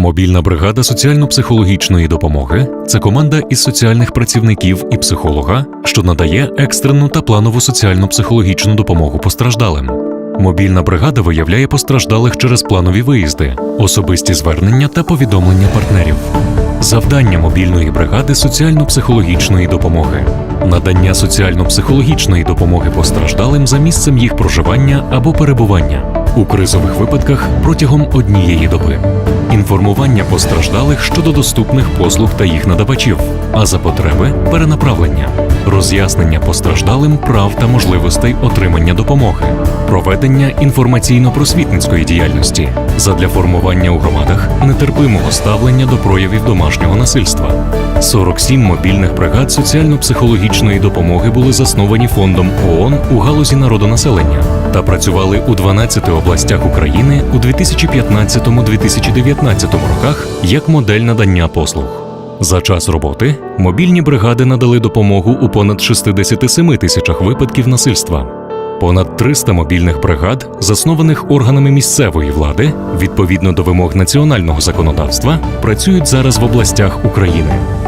Мобільна бригада соціально-психологічної допомоги це команда із соціальних працівників і психолога, що надає екстрену та планову соціально-психологічну допомогу постраждалим. Мобільна бригада виявляє постраждалих через планові виїзди, особисті звернення та повідомлення партнерів. Завдання мобільної бригади соціально-психологічної допомоги надання соціально-психологічної допомоги постраждалим за місцем їх проживання або перебування у кризових випадках протягом однієї доби, інформування постраждалих щодо доступних послуг та їх надавачів, а за потреби перенаправлення, роз'яснення постраждалим прав та можливостей отримання допомоги, проведення інформаційно-просвітницької діяльності задля формування у громадах нетерпимого ставлення до проявів домашнього насильства. 47 мобільних бригад соціально-психологічної допомоги були засновані фондом ООН у галузі народонаселення та працювали у 12 областях України у 2015-2019 роках як модель надання послуг. За час роботи мобільні бригади надали допомогу у понад 67 тисячах випадків насильства. Понад 300 мобільних бригад, заснованих органами місцевої влади, відповідно до вимог національного законодавства, працюють зараз в областях України.